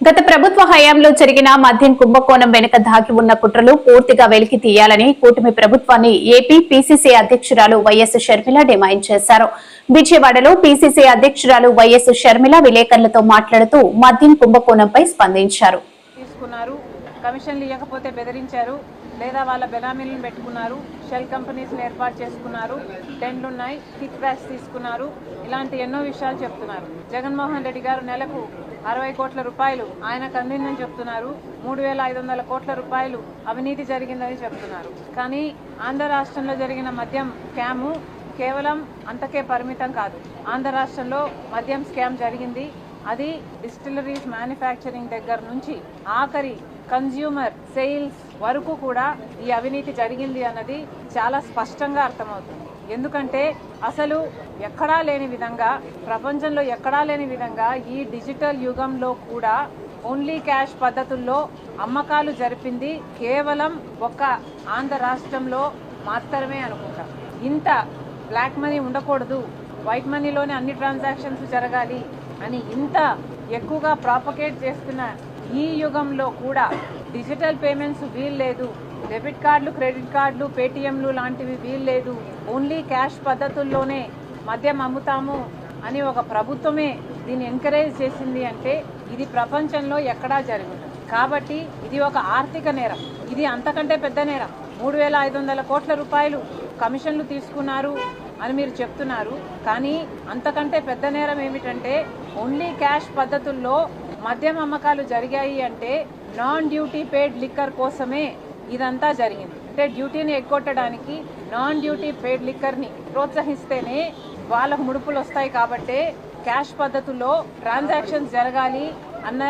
గత ప్రభుత్వ హయాంలో జరిగిన మద్యం కుంభకోణం వెనుక దాగి ఉన్న కుట్రలు పూర్తిగా వెలికి తీయాలని కూటమి ప్రభుత్వాన్ని ఏపీ పీసీసీ అధ్యక్షురాలు వైఎస్ షర్మిల డిమాండ్ చేశారు. విజయవాడలో పీసీసీ అధ్యక్షురాలు వైఎస్ షర్మిల విలేకరులతో మాట్లాడుతూ మద్యం కుంభకోణంపై స్పందించారు. తీసుకున్నారు. కమిషన్లు ఇవ్వకపోతే బెదిరించారు. లేదా వాళ్ళ బెనామీలను పెట్టుకున్నారు. షెల్ కంపెనీస్ని ఏర్పాటు చేసుకున్నారు. టెంట్లు ఉన్నాయి కిక్ బ్యాక్స్ తీసుకున్నారు. ఇలాంటి ఎన్నో విషయాలు చెప్తున్నారు. జగన్మోహన్ రెడ్డి గారు నెలకు అరవై కోట్ల రూపాయలు. ఆయనకు అందిందని చెప్తున్నారు. మూడు వేల ఐదు వందల కోట్ల రూపాయలు అవినీతి జరిగిందని చెప్తున్నారు. కానీ ఆంధ్ర రాష్ట్రంలో జరిగిన మద్యం స్కాము కేవలం అంతకే పరిమితం కాదు. ఆంధ్ర రాష్ట్రంలో మద్యం స్కామ్ జరిగింది. అది డిస్టిలరీస్ మ్యానుఫ్యాక్చరింగ్ దగ్గర నుంచి ఆఖరి కన్జ్యూమర్ సేల్స్ వరకు కూడా ఈ అవినీతి జరిగింది అన్నది చాలా స్పష్టంగా అర్థమవుతుంది. ఎందుకంటే అసలు ఎక్కడా లేని విధంగా ప్రపంచంలో ఎక్కడా లేని విధంగా ఈ డిజిటల్ యుగంలో కూడా ఓన్లీ క్యాష్ పద్ధతుల్లో అమ్మకాలు జరిపింది కేవలం ఒక ఆంధ్ర రాష్ట్రంలో మాత్రమే అనుకుంటాం. ఇంత బ్లాక్ మనీ ఉండకూడదు వైట్ మనీలోనే అన్ని ట్రాన్సాక్షన్స్ జరగాలి అని ఇంత ఎక్కువగా ప్రాపకేట్ చేస్తున్న ఈ యుగంలో కూడా డిజిటల్ పేమెంట్స్ వీల్లేదు. డెబిట్ కార్డులు క్రెడిట్ కార్డులు పేటిఎంలు లాంటివి వీల్లేదు. ఓన్లీ క్యాష్ పద్ధతుల్లోనే మద్యం అమ్ముతాము అని ఒక ప్రభుత్వమే దీన్ని ఎంకరేజ్ చేసింది అంటే ఇది ప్రపంచంలో ఎక్కడా జరుగుతుంది కాబట్టి ఇది ఒక ఆర్థిక నేరం. ఇది అంతకంటే పెద్ద నేరం. మూడు వేల ఐదు వందల కోట్ల రూపాయలు కమిషన్లు తీసుకున్నారు అని మీరు చెప్తున్నారు. కానీ అంతకంటే పెద్ద నేరం ఏమిటంటే ఓన్లీ క్యాష్ పద్ధతుల్లో మద్యం అమ్మకాలు జరిగాయి అంటే నాన్ డ్యూటీ పేడ్ లిక్కర్ కోసమే ఇదంతా జరిగింది. అంటే డ్యూటీని ఎగ్గొట్టడానికి నాన్ డ్యూటీ పేడ్ లిక్కర్ని ప్రోత్సహిస్తేనే వాళ్ళకు ముడుపులు వస్తాయి కాబట్టే క్యాష్ పద్ధతుల్లో ట్రాన్సాక్షన్స్ జరగాలి అన్న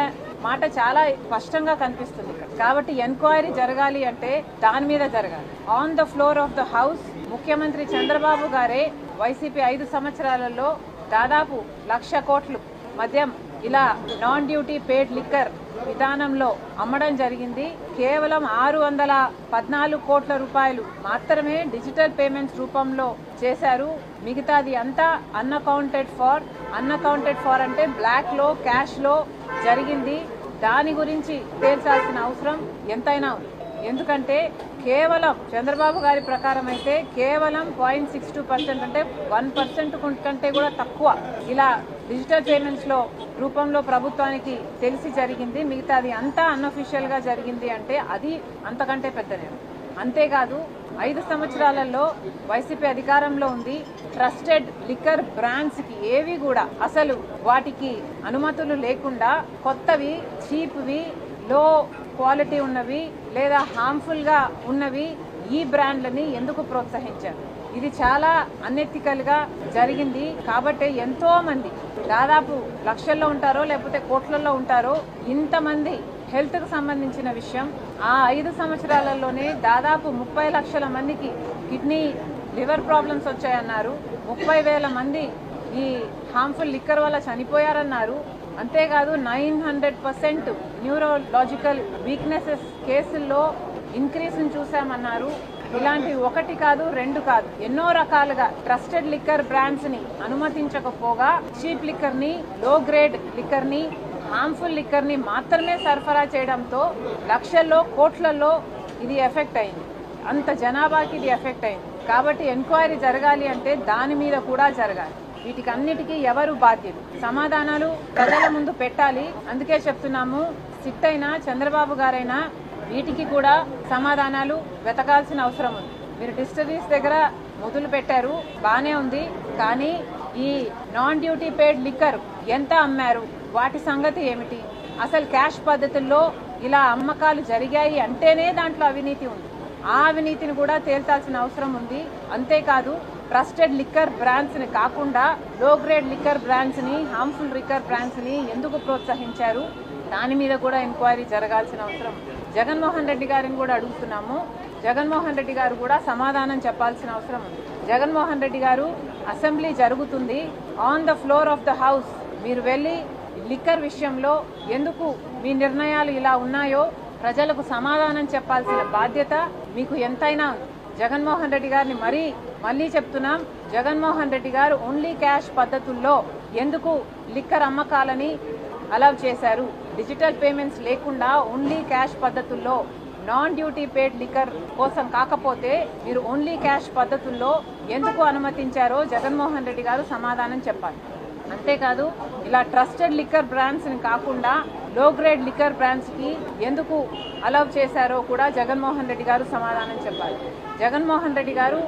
మాట చాలా స్పష్టంగా కనిపిస్తుంది కాబట్టి ఎంక్వైరీ జరగాలి అంటే దాని మీద జరగాలి. On the floor of the house ముఖ్యమంత్రి చంద్రబాబు గారే వైసీపీ ఐదు సంవత్సరాలలో దాదాపు లక్ష కోట్లు మద్యం ఇలా నాన్ డ్యూటీ పేడ్ లిక్కర్ విధానంలో అమ్మడం జరిగింది. కేవలం ఆరు వందల పద్నాలుగు కోట్ల రూపాయలు మాత్రమే డిజిటల్ పేమెంట్స్ రూపంలో చేశారు. మిగతాది అంతా అన్అకౌంటెడ్ ఫార్ అన్అకౌంటెడ్ ఫార్ అంటే బ్లాక్లో క్యాష్లో జరిగింది. దాని గురించి తేల్చాల్సిన అవసరం ఎంతైనా ఉంది. ఎందుకంటే కేవలం చంద్రబాబు గారి ప్రకారం అయితే కేవలం పాయింట్ సిక్స్ టూ పర్సెంట్ అంటే వన్ పర్సెంట్ కంటే కూడా తక్కువ. ఇలా డిజిటల్ పేమెంట్స్లో రూపంలో ప్రభుత్వానికి తెలిసి జరిగింది. మిగతాది అంతా అన్అఫీషియల్గా జరిగింది అంటే అది అంతకంటే పెద్ద నేను అంతేకాదు ఐదు సంవత్సరాలలో వైసీపీ అధికారంలో ఉంది. ట్రస్టెడ్ లిక్కర్ బ్రాండ్స్కి ఏవి కూడా అసలు వాటికి అనుమతులు లేకుండా కొత్తవి చీప్వి లో క్వాలిటీ ఉన్నవి లేదా హార్మ్ఫుల్గా ఉన్నవి ఈ బ్రాండ్లని ఎందుకు ప్రోత్సహించారు? ఇది చాలా అన్ఎథికల్గా జరిగింది. కాబట్టి ఎంతో మంది దాదాపు లక్షల్లో ఉంటారో లేకపోతే కోట్లలో ఉంటారో ఇంతమంది హెల్త్కు సంబంధించిన విషయం ఆ ఐదు సంవత్సరాలలోనే దాదాపు ముప్పై లక్షల మందికి కిడ్నీ లివర్ ప్రాబ్లమ్స్ వచ్చాయన్నారు. ముప్పై వేల మంది ఈ హార్మ్ఫుల్ లిక్కర్ వల్ల చనిపోయారన్నారు. అంతేకాదు nine hundred percent neurological weaknesses కేసుల్లో ఇంక్రీస్ని చూసామన్నారు ఇలాంటి ఒకటి కాదు రెండు కాదు. ఎన్నో రకాలుగా ట్రస్టెడ్ లిక్కర్ బ్రాండ్స్ని అనుమతించకపోగా చీప్ లిక్కర్ని లో గ్రేడ్ లిక్కర్ని హార్మ్ఫుల్ లిక్కర్ని మాత్రమే సరఫరా చేయడంతో లక్షల్లో కోట్లలో ఇది ఎఫెక్ట్ అయింది. అంత జనాభాకి ఇది ఎఫెక్ట్ అయింది. కాబట్టి ఎంక్వైరీ జరగాలి అంటే దాని మీద కూడా జరగాలి. వీటికి అన్నిటికీ ఎవరు బాధ్యులు? సమాధానాలు ప్రజల ముందు పెట్టాలి. అందుకే చెప్తున్నాము సిట్ అయినా చంద్రబాబు గారైనా వీటికి కూడా సమాధానాలు వెతకాల్సిన అవసరం ఉంది. మీరు డిస్టరీస్ దగ్గర మొదలు పెట్టారు బాగానే ఉంది. కానీ ఈ నాన్ డ్యూటీ పేడ్ లిక్కర్ ఎంత అమ్మారు? వాటి సంగతి ఏమిటి? అసలు క్యాష్ పద్ధతుల్లో ఇలా అమ్మకాలు జరిగాయి అంటేనే దాంట్లో అవినీతి ఉంది. ఆ అవినీతిని కూడా తేల్చాల్సిన అవసరం ఉంది. అంతేకాదు ట్రస్టెడ్ లిక్కర్ బ్రాండ్స్ని కాకుండా లో గ్రేడ్ లిక్కర్ బ్రాండ్స్ని హార్మ్ఫుల్ లిక్కర్ బ్రాండ్స్ని ఎందుకు ప్రోత్సహించారు? దాని మీద కూడా ఎంక్వైరీ జరగాల్సిన అవసరం ఉంది. జగన్మోహన్ రెడ్డి గారిని కూడా అడుగుతున్నాము. జగన్మోహన్ రెడ్డి గారు కూడా సమాధానం చెప్పాల్సిన అవసరం ఉంది. జగన్మోహన్ రెడ్డి గారు అసెంబ్లీ జరుగుతుంది. On the floor of the house మీరు వెళ్ళి లిక్కర్ విషయంలో ఎందుకు మీ నిర్ణయాలు ఇలా ఉన్నాయో ప్రజలకు సమాధానం చెప్పాల్సిన బాధ్యత మీకు ఎంతైనా ఉంది. జగన్మోహన్ రెడ్డి గారిని మరీ మళ్ళీ చెప్తున్నాం. జగన్మోహన్ రెడ్డి గారు ఓన్లీ క్యాష్ పద్ధతుల్లో ఎందుకు లిక్కర్ అమ్మకాలని అలౌ చేశారు. డిజిటల్ పేమెంట్స్ లేకుండా ఓన్లీ క్యాష్ పద్ధతుల్లో నాన్ డ్యూటీ పేడ్ లిక్కర్ కోసం కాకపోతే మీరు ఓన్లీ క్యాష్ పద్ధతుల్లో ఎందుకు అనుమతించారో జగన్మోహన్ రెడ్డి గారు సమాధానం చెప్పాలి. అంతేకాదు ఇలా ట్రస్టెడ్ లిక్కర్ బ్రాండ్స్ని కాకుండా లో గ్రేడ్ లిక్కర్ బ్రాండ్స్కి ఎందుకు అలౌ చేశారో కూడా జగన్మోహన్ రెడ్డి గారు సమాధానం చెప్పాలి. జగన్మోహన్ రెడ్డి గారు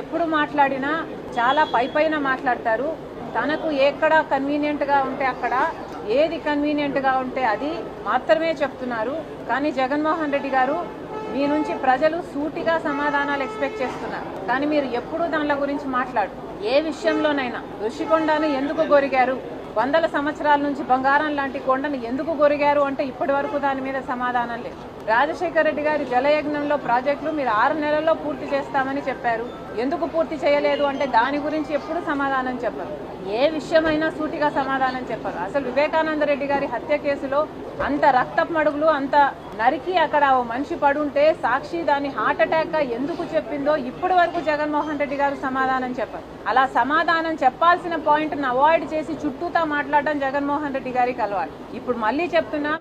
ఎప్పుడు మాట్లాడినా చాలా పై పైన మాట్లాడతారు. తనకు ఎక్కడ కన్వీనియంట్గా ఉంటే అక్కడ ఏది కన్వీనియంట్గా ఉంటే అది మాత్రమే చెప్తున్నారు. కానీ జగన్మోహన్ రెడ్డి గారు మీ నుంచి ప్రజలు సూటిగా సమాధానాలు ఎక్స్పెక్ట్ చేస్తున్నారు. కానీ మీరు ఎప్పుడూ దానిల గురించి మాట్లాడు. ఏ విషయంలోనైనా ఋషికొండను ఎందుకు గొరిగారు? వందల సంవత్సరాల నుంచి బంగారం లాంటి కొండను ఎందుకు గొరిగారు? అంటే ఇప్పటి వరకు దాని మీద సమాధానం లేదు. రాజశేఖర రెడ్డి గారి జలయజ్ఞంలో ప్రాజెక్టులు మీరు ఆరు నెలల్లో పూర్తి చేస్తామని చెప్పారు. ఎందుకు పూర్తి చేయలేదు అంటే దాని గురించి ఎప్పుడు సమాధానం చెప్పరు. ఏ విషయమైనా సూటిగా సమాధానం చెప్పరు. అసలు వివేకానంద రెడ్డి గారి హత్య కేసులో అంత రక్తపు మడుగులు అంత నరికి అక్కడ ఓ మనిషి పడుంటే సాక్షి దాన్ని హార్ట్అటాక్ ఎందుకు చెప్పిందో ఇప్పటి వరకు జగన్మోహన్ రెడ్డి గారు సమాధానం చెప్పారు. అలా సమాధానం చెప్పాల్సిన పాయింట్ను అవాయిడ్ చేసి చుట్టూతా మాట్లాడడం జగన్మోహన్ రెడ్డి గారికి అలవాటు ఇప్పుడు మళ్ళీ చెప్తున్నా